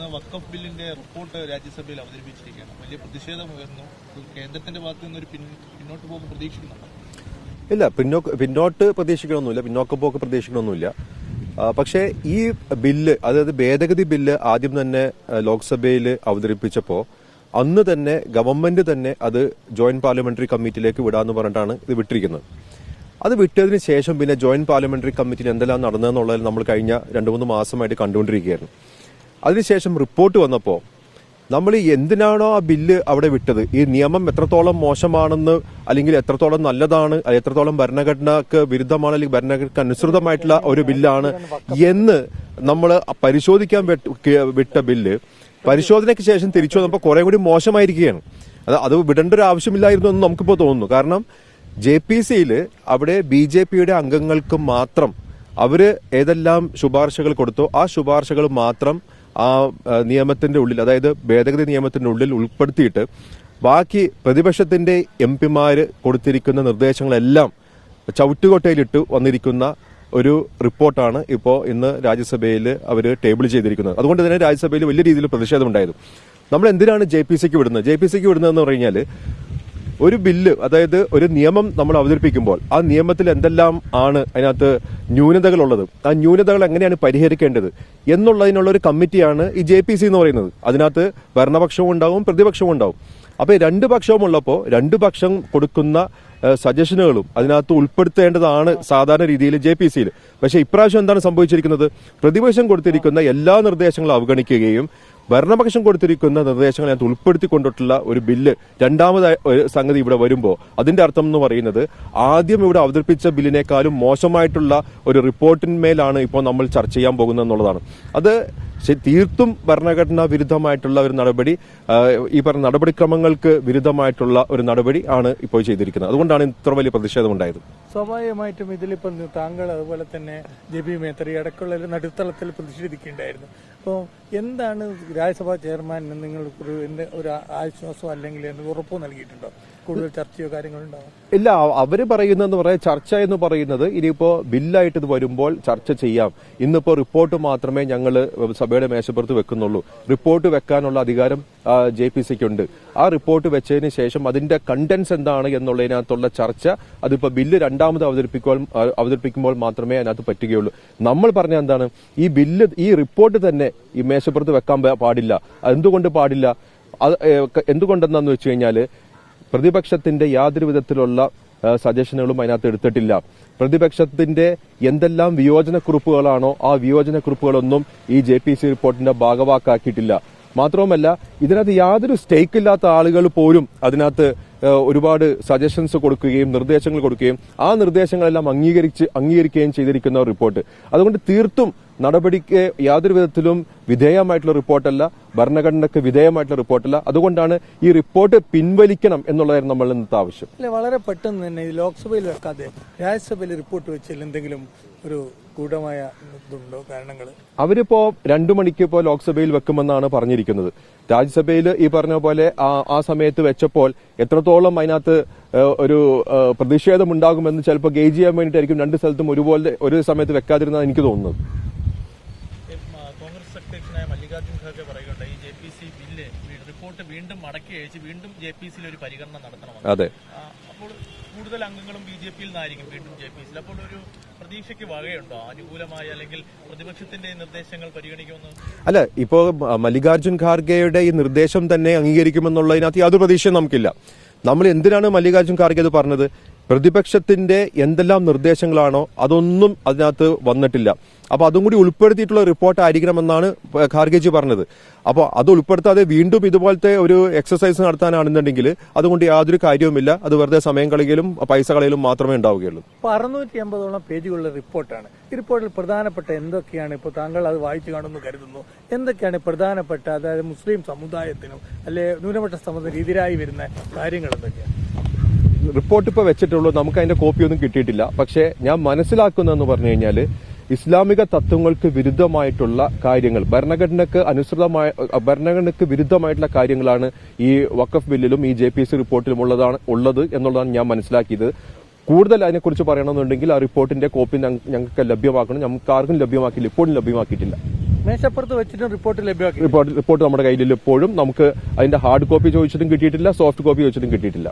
ഇന്ന് വക്കഫ് ബില്ലിന്റെ റിപ്പോർട്ട് രാജ്യസഭയിൽ അവതരിപ്പിച്ചിരിക്കുകയാണ്. വലിയ പ്രതിഷേധമുയർന്നു കേന്ദ്രത്തിന്റെ ഭാഗത്ത് നിന്ന് ഒരു പിന്നോട്ട് പോകും പ്രതീക്ഷിക്കുന്നുണ്ട്? ഇല്ല പിന്നോക്ക് പിന്നോട്ട് പ്രതീക്ഷിക്കണമൊന്നുമില്ല പിന്നോക്കം പോക്ക് പ്രതീക്ഷിക്കണമൊന്നുമില്ല. പക്ഷേ ഈ ബില്ല് അതായത് ഭേദഗതി ബില്ല് ആദ്യം തന്നെ ലോക്സഭയിൽ അവതരിപ്പിച്ചപ്പോൾ അന്ന് തന്നെ ഗവൺമെന്റ് തന്നെ അത് ജോയിന്റ് പാർലമെന്ററി കമ്മിറ്റിയിലേക്ക് വിടാന്ന് പറഞ്ഞിട്ടാണ് ഇത് വിട്ടിരിക്കുന്നത്. അത് വിട്ടതിന് ശേഷം പിന്നെ ജോയിന്റ് പാർലമെന്ററി കമ്മിറ്റിയിൽ എന്തെല്ലാം നടന്നതെന്നുള്ളത് നമ്മൾ കഴിഞ്ഞ രണ്ട് മൂന്ന് മാസമായിട്ട് കണ്ടുകൊണ്ടിരിക്കുകയായിരുന്നു. അതിനുശേഷം റിപ്പോർട്ട് വന്നപ്പോൾ നമ്മൾ എന്തിനാണോ ആ ബില്ല് അവിടെ വിട്ടത്? ഈ നിയമം എത്രത്തോളം മോശമാണെന്ന് അല്ലെങ്കിൽ എത്രത്തോളം നല്ലതാണ് എത്രത്തോളം ഭരണഘടനക്ക് വിരുദ്ധമാണ് അല്ലെങ്കിൽ ഭരണഘടനക്ക് അനുസൃതമായിട്ടുള്ള ഒരു ബില്ലാണ് എന്ന് നമ്മൾ പരിശോധിക്കാൻ വിട്ട ബില്ല് പരിശോധനയ്ക്ക് ശേഷം തിരിച്ചു വന്നപ്പോൾ കുറെ കൂടി മോശമായിരിക്കുകയാണ്. അത് അത് വിടേണ്ട ഒരു ആവശ്യമില്ലായിരുന്നു എന്ന് നമുക്കിപ്പോൾ തോന്നുന്നു. കാരണം ജെ പി സിയിൽ അവിടെ ബി ജെ പിയുടെ അംഗങ്ങൾക്ക് മാത്രം അവർ ഏതെല്ലാം ശുപാർശകൾ കൊടുത്തോ ആ ശുപാർശകൾ മാത്രം ആ നിയമത്തിന്റെ ഉള്ളിൽ അതായത് ഭേദഗതി നിയമത്തിന്റെ ഉള്ളിൽ ഉൾപ്പെടുത്തിയിട്ട് ബാക്കി പ്രതിപക്ഷത്തിന്റെ എം പിമാര് കൊടുത്തിരിക്കുന്ന നിർദ്ദേശങ്ങളെല്ലാം ചവിട്ടുകൊട്ടയിലിട്ട് വന്നിരിക്കുന്ന ഒരു റിപ്പോർട്ടാണ് ഇപ്പോൾ ഇന്ന് രാജ്യസഭയിൽ അവർ ടേബിൾ ചെയ്തിരിക്കുന്നത്. അതുകൊണ്ട് തന്നെ രാജ്യസഭയിൽ വലിയ രീതിയിൽ പ്രതിഷേധമുണ്ടായിരുന്നു നമ്മൾ എന്തിനാണ് ജെ പി സിക്ക് വിടുന്നത്? ജെ പി സിക്ക് വിടുന്നതെന്ന് പറഞ്ഞു കഴിഞ്ഞാൽ ഒരു ബില്ല് അതായത് ഒരു നിയമം നമ്മൾ അവതരിപ്പിക്കുമ്പോൾ ആ നിയമത്തിൽ എന്തെല്ലാം ആണ് അതിനകത്ത് ന്യൂനതകളുള്ളത് ആ ന്യൂനതകൾ എങ്ങനെയാണ് പരിഹരിക്കേണ്ടത് എന്നുള്ളതിനുള്ള ഒരു കമ്മിറ്റിയാണ് ഈ ജെ പി സി എന്ന് പറയുന്നത്. അതിനകത്ത് ഭരണപക്ഷവും ഉണ്ടാവും പ്രതിപക്ഷവും ഉണ്ടാവും. അപ്പോൾ രണ്ട് പക്ഷവും ഉള്ളപ്പോൾ രണ്ട് പക്ഷം കൊടുക്കുന്ന സജഷനുകളും അതിനകത്ത് ഉൾപ്പെടുത്തേണ്ടതാണ് സാധാരണ രീതിയിൽ ജെ പി സിയിൽ പക്ഷേ ഇപ്രാവശ്യം എന്താണ് സംഭവിച്ചിരിക്കുന്നത്? പ്രതിപക്ഷം കൊടുത്തിരിക്കുന്ന എല്ലാ നിർദ്ദേശങ്ങളും അവഗണിക്കുകയും ഭരണപക്ഷം കൊടുത്തിരിക്കുന്ന നിർദ്ദേശങ്ങൾ അതിനകത്ത് ഉൾപ്പെടുത്തിക്കൊണ്ടിട്ടുള്ള ഒരു ബില്ല് രണ്ടാമത് സംഗതി ഇവിടെ വരുമ്പോൾ അതിന്റെ അർത്ഥം എന്ന് പറയുന്നത് ആദ്യം ഇവിടെ അവതരിപ്പിച്ച ബില്ലിനേക്കാളും മോശമായിട്ടുള്ള ഒരു റിപ്പോർട്ടിന്മേലാണ് ഇപ്പോൾ നമ്മൾ ചർച്ച ചെയ്യാൻ പോകുന്നത് എന്നുള്ളതാണ്. അത് ശരി- തീർത്തും ഭരണഘടനാ വിരുദ്ധമായിട്ടുള്ള ഒരു നടപടി ഈ പറഞ്ഞ നടപടിക്രമങ്ങൾക്ക് വിരുദ്ധമായിട്ടുള്ള ഒരു നടപടി ആണ് ഇപ്പോൾ ചെയ്തിരിക്കുന്നത്. അതുകൊണ്ടാണ് ഇത്ര വലിയ പ്രതിഷേധം ഉണ്ടായത്. സ്വാഭാവികമായിട്ടും ഇതിലിപ്പം താങ്കൾ അതുപോലെ തന്നെ ജെബി മേത്തറി അടക്കമുള്ള നടുത്തളത്തിൽ പ്രതിഷേധിക്കേണ്ടായിരുന്നു അപ്പോൾ എന്താണ് രാജ്യസഭാ ചെയർമാൻ നിങ്ങൾ ഒരു ഒരു ആശ്വാസം അല്ലെങ്കിൽ ഉറപ്പോ നൽകിയിട്ടുണ്ടോ? കൂടുതൽ ചർച്ചയോ കാര്യങ്ങളോ ഉണ്ടാവും ഇല്ല അവർ പറയുന്നതെന്ന് പറയാൻ ചർച്ച എന്ന് പറയുന്നത് ഇനിയിപ്പോ ബില്ലായിട്ട് ഇത് വരുമ്പോൾ ചർച്ച ചെയ്യാം. ഇന്നിപ്പോ റിപ്പോർട്ട് മാത്രമേ ഞങ്ങൾ സഭയുടെ മേശപ്പുറത്ത് വെക്കുന്നുള്ളൂ. റിപ്പോർട്ട് വെക്കാനുള്ള അധികാരം ജെ പി സിക്ക് ഉണ്ട് ആ റിപ്പോർട്ട് വെച്ചതിന് ശേഷം അതിന്റെ കണ്ടന്റ്സ് എന്താണ് എന്നുള്ളതിനകത്തുള്ള ചർച്ച അതിപ്പോ ബില്ല് രണ്ടാമത് അവതരിപ്പിക്കുമ്പോൾ അവതരിപ്പിക്കുമ്പോൾ മാത്രമേ അതിനകത്ത് പറ്റുകയുള്ളൂ. നമ്മൾ പറഞ്ഞ എന്താണ്? ഈ ബില്ല് ഈ റിപ്പോർട്ട് തന്നെ ഈ മേശപ്പുറത്ത് വെക്കാൻ പാടില്ല. എന്തുകൊണ്ട് പാടില്ല? എന്തുകൊണ്ടെന്നാന്ന് വെച്ച് കഴിഞ്ഞാൽ പ്രതിപക്ഷത്തിന്റെ യാതൊരു വിധത്തിലുള്ള സജഷനുകളും അതിനകത്ത് എടുത്തിട്ടില്ല. പ്രതിപക്ഷത്തിന്റെ എന്തെല്ലാം വിയോജനക്കുറിപ്പുകളാണോ ആ വിയോജനക്കുറിപ്പുകളൊന്നും ഈ ജെ പി സി റിപ്പോർട്ടിന്റെ ഭാഗവാക്കാക്കിയിട്ടില്ല. മാത്രവുമല്ല ഇതിനകത്ത് യാതൊരു സ്റ്റേക്ക് ഇല്ലാത്ത ആളുകൾ പോലും അതിനകത്ത് ഒരുപാട് സജഷൻസ് കൊടുക്കുകയും നിർദ്ദേശങ്ങൾ കൊടുക്കുകയും ആ നിർദ്ദേശങ്ങളെല്ലാം അംഗീകരിച്ച് അംഗീകരിക്കുകയും ചെയ്തിരിക്കുന്ന റിപ്പോർട്ട് അതുകൊണ്ട് തീർത്തും നടപടിക്ക് യാതൊരു വിധത്തിലും വിധേയമായിട്ടുള്ള റിപ്പോർട്ടല്ല ഭരണഘടനയ്ക്ക് വിധേയമായിട്ടുള്ള റിപ്പോർട്ടല്ല. അതുകൊണ്ടാണ് ഈ റിപ്പോർട്ട് പിൻവലിക്കണം എന്നുള്ളതായിരുന്നു നമ്മൾ ഇന്നത്തെ ആവശ്യം. അല്ലെ വളരെ പെട്ടെന്ന് തന്നെ ഈ ലോക്സഭയിൽ വെക്കാതെ രാജ്യസഭയിൽ റിപ്പോർട്ട് വെച്ചാൽ എന്തെങ്കിലും ഒരു ഗൂഢമായ ഇതുണ്ടോ കാരണങ്ങൾ? അവരിപ്പോ രണ്ടു മണിക്ക് ഇപ്പോൾ ലോക്സഭയിൽ വെക്കുമെന്നാണ് പറഞ്ഞിരിക്കുന്നത്. രാജ്യസഭയിൽ ഈ പറഞ്ഞ പോലെ ആ- സമയത്ത് വെച്ചപ്പോൾ എത്രത്തോളം അതിനകത്ത് ഒരു പ്രതിഷേധം ഉണ്ടാകുമെന്ന് ചിലപ്പോൾ ഗേജ് ചെയ്യാൻ വേണ്ടിയിട്ടായിരിക്കും രണ്ട് സ്ഥലത്തും ഒരുപോലെ ഒരു സമയത്ത് വെക്കാതിരുന്നാണ് എനിക്ക് തോന്നുന്നത് എം, ആ, കോൺഗ്രസ് അധ്യക്ഷനായ മല്ലികാർജുൻ ഖാർഗെ പറയുകയുണ്ടായി. ഈ J P C bill report വീണ്ടും മടക്കി അയച്ച് വീണ്ടും ജെ പി സിയിൽ ഒരു പരിഗണന നടത്തണം അതെ. അപ്പോൾ കൂടുതൽ അംഗങ്ങളും ബി ജെ പിയിൽ നിന്നായിരിക്കും വീണ്ടും ജെ പി സിയിൽ. അപ്പോൾ ഒരു പ്രതീക്ഷയ്ക്ക് വകയുണ്ടോ? അനുകൂലമായ അല്ലെങ്കിൽ പ്രതിപക്ഷത്തിന്റെ നിർദ്ദേശങ്ങൾ പരിഗണിക്കുമെന്ന്? അല്ല ഇപ്പോ മല്ലികാർജുൻ ഖാർഗെയുടെ ഈ നിർദ്ദേശം തന്നെ അംഗീകരിക്കുമെന്നുള്ളതിനകത്ത് യാതൊരു പ്രതീക്ഷയും നമുക്കില്ല. നമ്മൾ എന്തിനാണ് മല്ലികാർജുൻ ഖാർഗെ ഇത് പറഞ്ഞത്? പ്രതിപക്ഷത്തിന്റെ എന്തെല്ലാം നിർദ്ദേശങ്ങളാണോ അതൊന്നും അതിനകത്ത് വന്നിട്ടില്ല. അപ്പൊ അതും കൂടി ഉൾപ്പെടുത്തിയിട്ടുള്ള റിപ്പോർട്ട് ആയിരിക്കണമെന്നാണ് ഖാർഗേജി പറഞ്ഞത്. അപ്പോൾ അത് ഉൾപ്പെടുത്താതെ വീണ്ടും ഇതുപോലത്തെ ഒരു എക്സസൈസ് നടത്താനാണെന്നുണ്ടെങ്കിൽ അതുകൊണ്ട് യാതൊരു കാര്യവുമില്ല. അത് വെറുതെ സമയം കളയലും പൈസ കളയലും മാത്രമേ ഉണ്ടാവുകയുള്ളൂ. അറുന്നൂറ്റി അമ്പതോളം പേജുകളുള്ള റിപ്പോർട്ടാണ്. ഈ റിപ്പോർട്ടിൽ പ്രധാനപ്പെട്ട എന്തൊക്കെയാണ് ഇപ്പോൾ താങ്കൾ അത് വായിച്ചു കാണുമെന്ന് കരുതുന്നു? എന്തൊക്കെയാണ് പ്രധാനപ്പെട്ട അതായത് മുസ്ലിം സമുദായത്തിനും അല്ലെ ന്യൂനപക്ഷ സമുദായത്തിനും എതിരായി വരുന്ന കാര്യങ്ങൾ എന്തൊക്കെയാണ്? റിപ്പോർട്ട് ഇപ്പോൾ വെച്ചിട്ടുള്ളൂ. നമുക്ക് അതിന്റെ കോപ്പിയൊന്നും കിട്ടിയിട്ടില്ല. പക്ഷേ ഞാൻ മനസ്സിലാക്കുന്നതെന്ന് പറഞ്ഞു കഴിഞ്ഞാൽ ഇസ്ലാമിക തത്വങ്ങൾക്ക് വിരുദ്ധമായിട്ടുള്ള കാര്യങ്ങൾ ഭരണഘടനക്ക് അനുസൃതമായ ഭരണഘടനക്ക് വിരുദ്ധമായിട്ടുള്ള കാര്യങ്ങളാണ് ഈ വഖഫ് ബില്ലിലും ഈ ജെ പി സി റിപ്പോർട്ടിലും ഉള്ളതാണ് ഉള്ളത് എന്നുള്ളതാണ് ഞാൻ മനസ്സിലാക്കിയത്. കൂടുതൽ അതിനെക്കുറിച്ച് പറയണമെന്നുണ്ടെങ്കിൽ ആ റിപ്പോർട്ടിന്റെ കോപ്പി ഞങ്ങൾക്ക് ലഭ്യമാക്കണം. ഞങ്ങൾക്ക് ആർക്കും ലഭ്യമാക്കിയില്ല ഇപ്പോഴും ലഭ്യമാക്കിയിട്ടില്ല. മേശപ്പുറത്ത് വെച്ചിട്ടും റിപ്പോർട്ട് ലഭ്യമാക്കി റിപ്പോർട്ട് റിപ്പോർട്ട് നമ്മുടെ കയ്യിൽ ഇപ്പോഴും നമുക്ക് അതിന്റെ ഹാർഡ് കോപ്പി ചോദിച്ചിട്ടും കിട്ടിയിട്ടില്ല സോഫ്റ്റ് കോപ്പി ചോദിച്ചിട്ടും കിട്ടിയിട്ടില്ല.